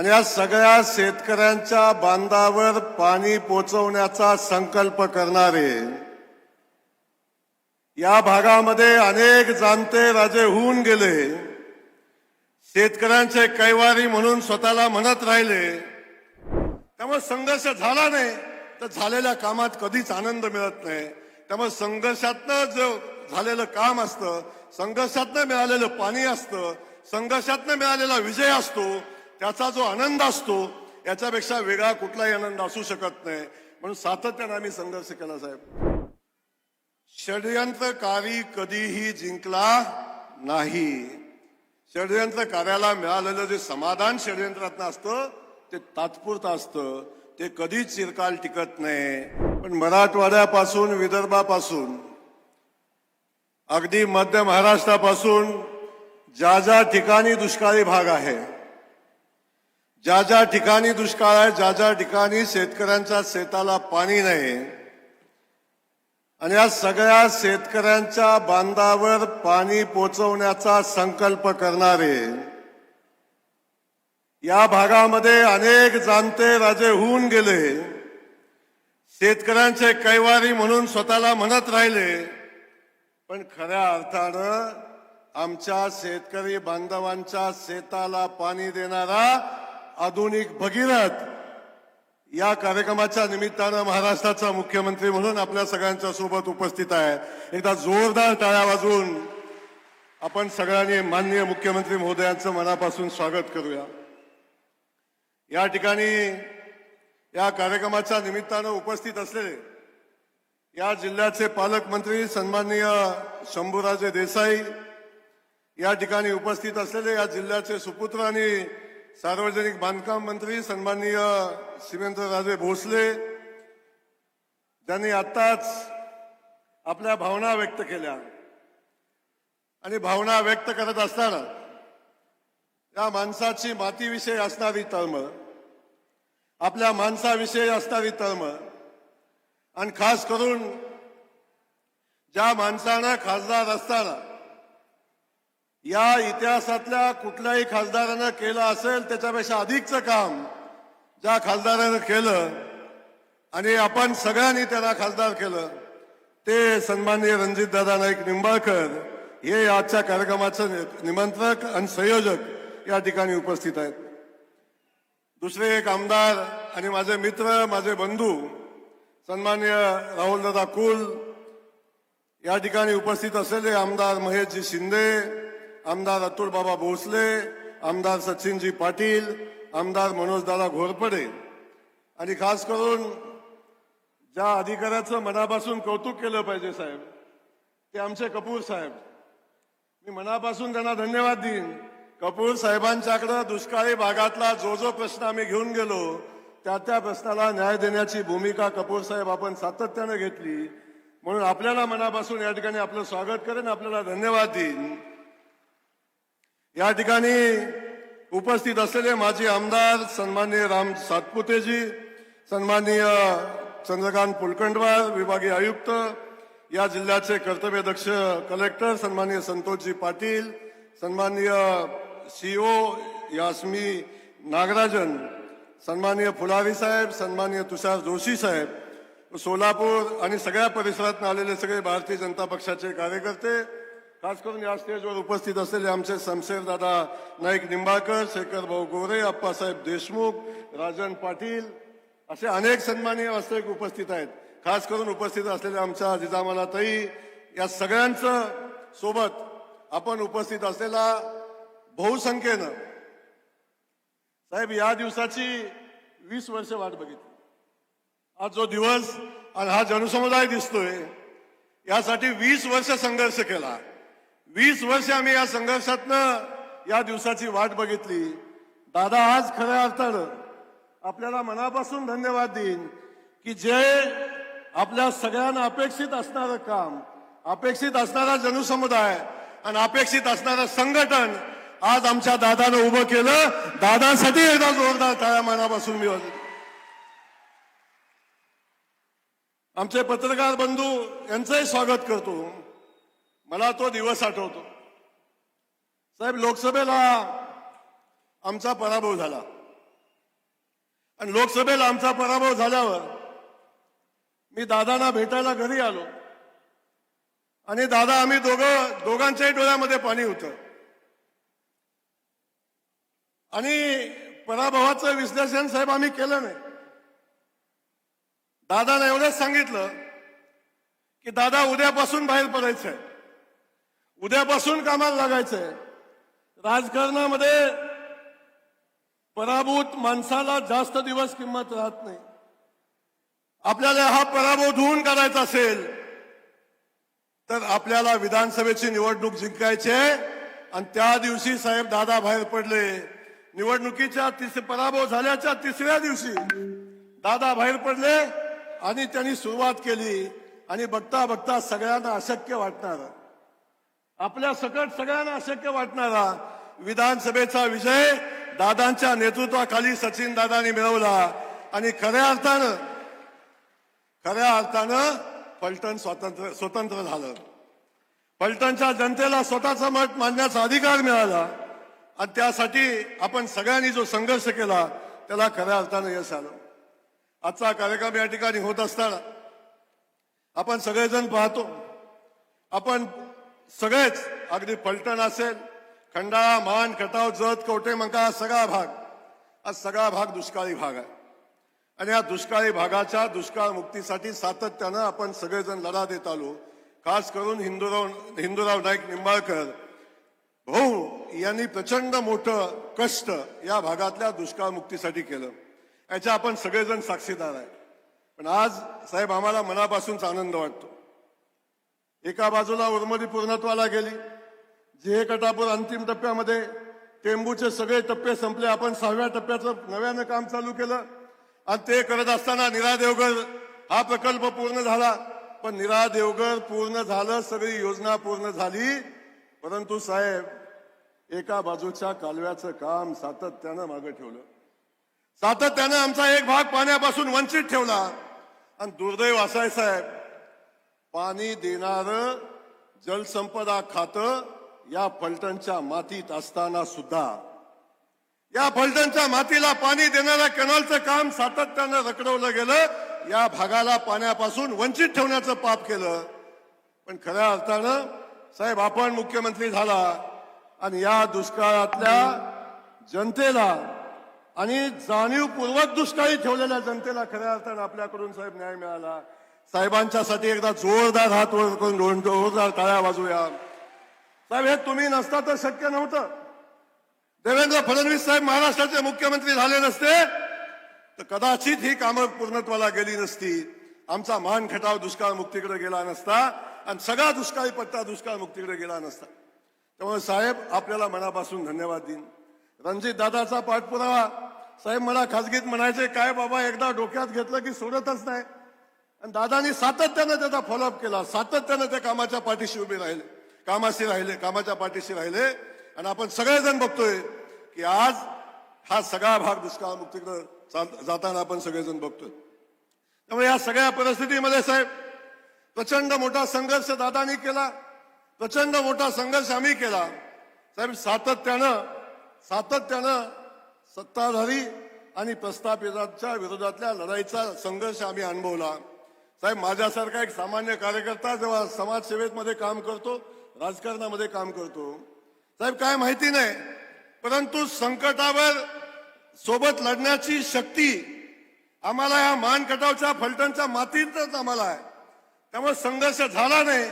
आणि या सगळ्या शेतकऱ्यांच्या बांधावर पाणी पोचवण्याचा संकल्प करणारे या भागामध्ये अनेक जाणते राजे होऊन गेले. शेतकऱ्यांचे कैवारी म्हणून स्वतःला म्हणत राहिले. त्यामुळे संघर्ष झाला नाही तर झालेल्या कामात कधीच आनंद मिळत नाही. त्यामुळे संघर्षातनं जो झालेलं काम असतं संघर्षातनं मिळालेलं पाणी असतं संघर्षातनं मिळालेला विजय असतो त्याचा जो आनंद असतो याच्यापेक्षा वेगळा कुठलाही आनंद असू शकत नाही. म्हणून सातत्यानं आम्ही संघर्ष केला साहेब. षडयंत्रकारी कधीही जिंकला नाही. षडयंत्रकार्याला मिळालेलं जे समाधान षडयंत्रातनं असतं ते तात्पुरतं असतं. ते कधीच चिरकाल टिकत नाही. पण मराठवाड्यापासून विदर्भापासून अगदी मध्य महाराष्ट्रापासून ज्या ज्या ठिकाणी दुष्काळी भाग आहे ज्या ज्या ठिकाणी दुष्काळ आहे ज्या ज्या ठिकाणी शेतकऱ्यांच्या शेताला पाणी नाही आणि या सगळ्या शेतकऱ्यांच्या बांधावर पाणी पोचवण्याचा संकल्प करणारे या भागामध्ये अनेक जाणते राजे होऊन गेले. शेतकऱ्यांचे कैवारी म्हणून स्वतःला म्हणत राहिले पण खऱ्या अर्थानं आमच्या शेतकरी बांधवांच्या शेताला पाणी देणारा आधुनिक भगीरथ या कार्यक्रमाच्या निमित्तानं महाराष्ट्राचा मुख्यमंत्री म्हणून आपल्या सगळ्यांच्या सोबत उपस्थित आहे. एकदा जोरदार टाळ्या वाजवून आपण सगळ्यांनी माननीय मुख्यमंत्री महोदयांचं मनापासून स्वागत करूया. या ठिकाणी या कार्यक्रमाच्या निमित्तानं उपस्थित असलेले या जिल्ह्याचे पालकमंत्री सन्माननीय शंभूराजे देसाई या ठिकाणी उपस्थित असलेले या जिल्ह्याचे सुपुत्र आणि सार्वजनिक बांधकाम मंत्री सन्माननीय राजे भोसले ज्यांनी आत्ताच आपल्या भावना व्यक्त केल्या. आणि भावना व्यक्त करत असताना या माणसाची मातीविषयी असणारी तळमळ आपल्या माणसाविषयी असणारी तळमळ आणि खास करून ज्या माणसानं खासदार असताना या इतिहासातल्या कुठल्याही खासदारानं केलं असेल त्याच्यापेक्षा अधिकचं काम ज्या खासदारानं केलं आणि आपण सगळ्यांनी त्याला खासदार केलं ते सन्माननीय रणजितदादा नाईक निंबाळकर हे आजच्या कार्यक्रमाचं नि- निमंत्रक आणि संयोजक या ठिकाणी उपस्थित आहेत. दुसरे एक आमदार आणि माझे मित्र माझे बंधू सन्मान्य राहुलदादा कुल या ठिकाणी उपस्थित असलेले आमदार महेशजी शिंदे आमदार अतुल बाबा भोसले आमदार सचिनजी पाटील आमदार मनोजदादा घोरपडे. आणि खास करून ज्या अधिकाऱ्याचं मनापासून कौतुक केलं पाहिजे साहेब ते आमचे कपूर साहेब. मी मनापासून त्यांना धन्यवाद देईन. कपूर साहेबांच्याकडे दुष्काळी भागातला जो जो प्रश्न आम्ही घेऊन गेलो त्या त्या प्रश्नाला न्याय देण्याची भूमिका कपूर साहेब आपण सातत्यानं घेतली. म्हणून आपल्याला मनापासून या ठिकाणी आपलं स्वागत करेन आपल्याला धन्यवाद देईन. या ठिकाणी उपस्थित असलेले माजी आमदार सन्माननीय राम सातपुतेजी सन्माननीय चंद्रकांत पुलकंडवार विभागीय आयुक्त या जिल्ह्याचे कर्तव्यदक्ष कलेक्टर सन्माननीय संतोषजी पाटील सन्माननीय सीओ यास्मी नागराजन सन्माननीय फुलारी साहेब सन्माननीय तुषार जोशी साहेब सोलापूर आणि सगळ्या परिसरातून आलेले सगळे भारतीय जनता पक्षाचे कार्यकर्ते खास करून या स्टेजवर उपस्थित असलेले आमचे शमशेर दादा नाईक निंबाळकर शेखर भाऊ गोरे अप्पासाहेब देशमुख राजन पाटील असे अनेक सन्मानीय वास्तविक उपस्थित आहेत. खास करून उपस्थित असलेल्या आमच्या जिजामालातही या सगळ्यांचं सोबत आपण उपस्थित असलेला बहुसंख्येनं. साहेब या दिवसाची वीस वर्ष वाट बघितली. आज जो दिवस आणि हा जनसमुदाय दिसतोय यासाठी वीस वर्ष संघर्ष केला. वीस वर्ष आम्ही या संघर्षातनं या दिवसाची वाट बघितली. दादा आज खऱ्या अर्थानं आपल्याला मनापासून धन्यवाद देईन की जे आपल्या सगळ्यांना अपेक्षित असणारं काम अपेक्षित असणारा जनसमुदाय आणि अपेक्षित असणारं संघटन आज आमच्या दादानं उभं केलं. दादासाठी एकदा जोरदार टाळ्या मनापासून मी आमचे पत्रकार बंधू यांचंही स्वागत करतो. मला तो दिवस आठवतो. साहेब लोकसभेला आमचा पराभव झाला. आणि लोकसभेला आमचा पराभव झाल्यावर मी दादांना भेटायला घरी आलो. आणि दादा आम्ही दोघं दोघांच्याही डोळ्यामध्ये पाणी होतं. आणि पराभवाचं विश्लेषण साहेब आम्ही केलं नाही. दादाने एवढंच सांगितलं की दादा उद्यापासून बाहेर पडायचं आहे उद्यापासून कामाला लागायचंय. राजकारणामध्ये पराभूत माणसाला जास्त दिवस किंमत राहत नाही. आपल्याला हा पराभव धुवून काढायचा असेल तर आपल्याला विधानसभेची निवडणूक जिंकायची आणि त्या दिवशी साहेब दादा बाहेर पडले. निवडणुकीच्या तिस पराभव झाल्याच्या तिसऱ्या दिवशी दादा बाहेर पडले आणि त्यांनी सुरुवात केली. आणि बघता बघता सगळ्यांना अशक्य वाटणार. आपल्या सकट सगळ्यांना अशक्य वाटणारा विधानसभेचा विजय दादांच्या नेतृत्वाखाली सचिन दादांनी मिळवला. आणि खऱ्या अर्थानं खऱ्या अर्थानं पलटण स्वतंत्र स्वतंत्र झालं. पलटणच्या जनतेला स्वतःचा मत मांडण्याचा अधिकार मिळाला. आणि त्यासाठी आपण सगळ्यांनी जो संघर्ष केला त्याला खऱ्या अर्थानं यश आलं. आजचा कार्यक्रम या ठिकाणी होत असताना आपण सगळेजण पाहतो. आपण सगळेच अगदी पलटण असेल खंडाळा मान खटाव जत कवटे मंका हा सगळा भाग. हा सगळा भाग दुष्काळी भाग आहे. आणि या दुष्काळी भागाच्या दुष्काळ मुक्तीसाठी सातत्यानं आपण सगळेजण लढा देत आलो. खास करून हिंदूराव हिंदूराव नाईक निंबाळकर. भाऊ यांनी प्रचंड मोठं कष्ट या भागातल्या दुष्काळ मुक्तीसाठी केलं. याच्या आपण सगळेजण साक्षीदार आहे. पण आज साहेब आम्हाला मनापासूनच आनंद वाटतो. एका बाजूला उर्मरी पूर्णत्वाला गेली. जे कटापूर अंतिम टप्प्यामध्ये टेंबूचे सगळे टप्पे संपले. आपण सहाव्या टप्प्याचं नव्यानं काम चालू केलं. आणि ते करत असताना निरा देवगर हा प्रकल्प पूर्ण झाला. पण निरा देवगर पूर्ण झालं सगळी योजना पूर्ण झाली. परंतु साहेब एका बाजूच्या कालव्याचं काम सातत्यानं मागे ठेवलं. सातत्यानं आमचा एक भाग पाण्यापासून वंचित ठेवला. आणि दुर्दैव असाय साहेब पाणी देणार जलसंपदा खातं या फलटणच्या मातीत असताना सुद्धा. या फलटणच्या मातीला पाणी देणाऱ्या कॅनलचं काम सातत्यानं रखडवलं गेलं. या भागाला पाण्यापासून वंचित ठेवण्याचं पाप केलं. पण खऱ्या अर्थानं साहेब आपण मुख्यमंत्री झाला आणि या दुष्काळातल्या जनतेला आणि जाणीवपूर्वक दुष्काळी ठेवलेल्या जनतेला खऱ्या अर्थानं आपल्याकडून साहेब न्याय मिळाला. साहेबांच्यासाठी एकदा जोरदार हात वर करून जोरदार टाळ्या वाजूया साहेब हे तुम्ही नसता तर शक्य नव्हतं. देवेंद्र फडणवीस साहेब महाराष्ट्राचे मुख्यमंत्री झाले नसते तर कदाचित ही कामं पूर्णत्वाला गेली नसती. आमचा मान खटाव दुष्काळ मुक्तीकडे गेला नसता आणि सगळा दुष्काळी पट्टा दुष्काळ मुक्तीकडे गेला नसता. त्यामुळे साहेब आपल्याला मनापासून धन्यवाद देईन. रणजित दादाचा पाठपुरावा. साहेब मला खाजगीत म्हणायचे काय बाबा एकदा डोक्यात घेतलं की सोडतच नाही. आणि दादानी सातत्यानं त्याचा फॉलोअप केला. सातत्यानं त्या कामाच्या पाठीशी उभे राहिले. कामाशी राहिले कामाच्या पाठीशी राहिले. आणि आपण सगळेजण बघतोय की आज हा सगळा भाग दुष्काळ मुक्तीकडे जाताना आपण सगळेजण बघतोय. त्यामुळे या सगळ्या परिस्थितीमध्ये साहेब प्रचंड मोठा संघर्ष दादानी केला. प्रचंड मोठा संघर्ष आम्ही केला. साहेब सातत्यानं सातत्यानं सत्ताधारी आणि प्रस्थापितांच्या विरोधातल्या लढाईचा संघर्ष आम्ही अनुभवला. साहेब माझ्यासारखा एक सामान्य कार्यकर्ता जेव्हा समाजसेवेमध्ये काम करतो राजकारणामध्ये काम करतो साहेब काय माहिती नाही परंतु संकटावर सोबत लढण्याची शक्ती आम्हाला या मानकटावच्या फलटणच्या मातीतच आम्हाला आहे. त्यामुळे संघर्ष झाला नाही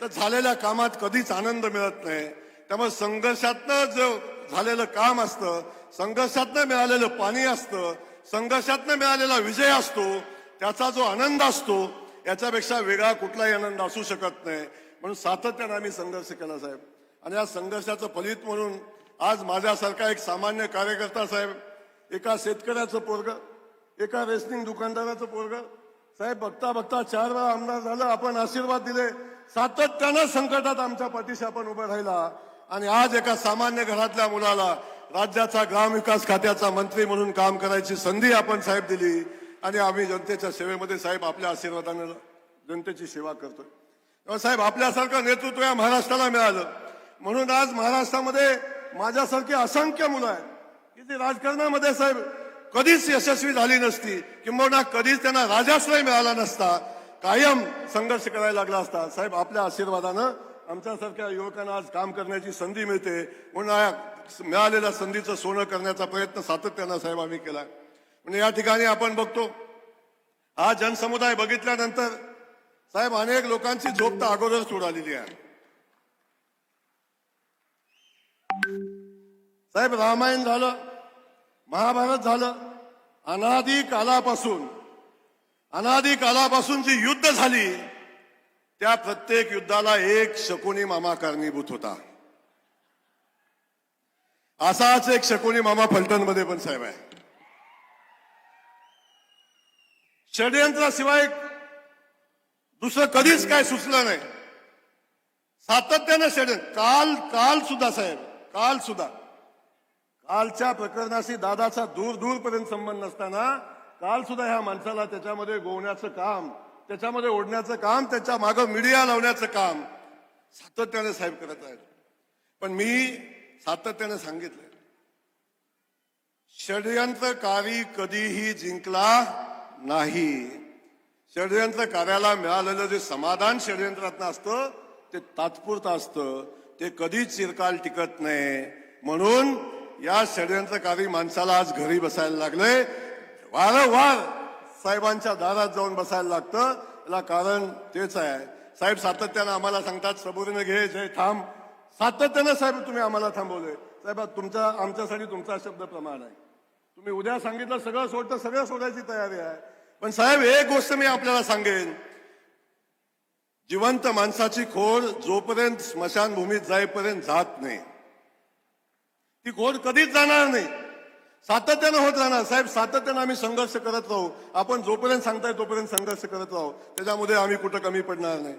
तर झालेल्या कामात कधीच आनंद मिळत नाही. त्यामुळे संघर्षातनं जो झालेलं काम असतं संघर्षातनं मिळालेलं पाणी असतं संघर्षातनं मिळालेला विजय असतो त्याचा जो आनंद असतो याच्यापेक्षा वेगळा कुठलाही आनंद असू शकत नाही. म्हणून सातत्यानं आम्ही संघर्ष केला साहेब. आणि या संघर्षाचं फलित म्हणून आज माझ्यासारखा एक सामान्य कार्यकर्ता साहेब एका शेतकऱ्याचं पोरग एका रेसनिंग दुकानदाराचं पोरग साहेब बघता बघता चार वेळा आमदार झालं आपण आशीर्वाद दिले. सातत्यानं संकटात आमच्या पाठीशी आपण उभं राहिला. आणि आज एका सामान्य घरातल्या मुलाला राज्याचा ग्रामविकास खात्याचा मंत्री म्हणून काम करायची संधी आपण साहेब दिली. आणि आम्ही जनतेच्या सेवेमध्ये साहेब आपल्या आशीर्वादानं जनतेची सेवा करतोय. तेव्हा साहेब आपल्यासारखं नेतृत्व या महाराष्ट्राला मिळालं. म्हणून आज महाराष्ट्रामध्ये माझ्यासारखी असंख्य मुलं आहेत. की ती राजकारणामध्ये साहेब कधीच यशस्वी झाली नसती. किंबहुना कधीच त्यांना राजाश्रय मिळाला नसता. कायम संघर्ष करायला लागला असता. साहेब आपल्या आशीर्वादानं आमच्यासारख्या युवकांना आज काम करण्याची संधी मिळते. म्हणून मिळालेल्या संधीचं सोनं करण्याचा प्रयत्न सातत्यानं साहेब आम्ही केला म्हणजे या ठिकाणी आपण बघतो हा जनसमुदाय बघितल्यानंतर साहेब अनेक लोकांची झोप तर अगोदरच उडालेली आहे. साहेब रामायण झालं महाभारत झालं अनादी कालापासून अनादी कालापासून जी युद्ध झाली त्या प्रत्येक युद्धाला एक शकुनी मामा कारणीभूत होता. असाच एक शकुनी मामा फलटणमध्ये पण साहेब आहे. षडयंत्राशिवाय दुसरं कधीच काय सुचलं नाही. सातत्यानं षडयंत्र काल काल सुद्धा साहेब काल सुद्धा. कालच्या प्रकरणाशी दादाचा दूर दूरपर्यंत संबंध नसताना काल सुद्धा ह्या माणसाला त्याच्यामध्ये गोवण्याचं काम त्याच्यामध्ये ओढण्याचं काम त्याच्या मागं मीडिया लावण्याचं काम सातत्याने साहेब करत आहेत. पण मी सातत्याने सांगितलंय. षडयंत्रकारी कधीही जिंकला नाही. षडयंत्र कार्याला मिळालेलं जे समाधान षडयंत्रातनं असतं ते तात्पुरतं असतं. ते कधीच चिरकाल टिकत नाही. म्हणून या षडयंत्रकारी माणसाला आज घरी बसायला लागले वारंवार साहेबांच्या दारात जाऊन बसायला लागतं. याला कारण तेच आहे. साहेब सातत्यानं आम्हाला सांगतात सबुरीनं घे जय थांब. सातत्यानं साहेब तुम्ही आम्हाला थांबवले साहेब तुमचा आमच्यासाठी तुमचा शब्द प्रमाण आहे. तुम्ही उद्या सांगितलं सगळं सोडतं सगळं सोडायची तयारी आहे. पण साहेब एक गोष्ट मी आपल्याला सांगेन. जिवंत माणसाची खोड जोपर्यंत स्मशानभूमीत जाईपर्यंत जात नाही ती खोड कधीच जाणार नाही. सातत्यानं होत राहणार. साहेब सातत्यानं आम्ही संघर्ष करत राहू. आपण जोपर्यंत सांगताय तोपर्यंत संघर्ष करत राहू. त्याच्यामध्ये आम्ही कुठं कमी पडणार नाही.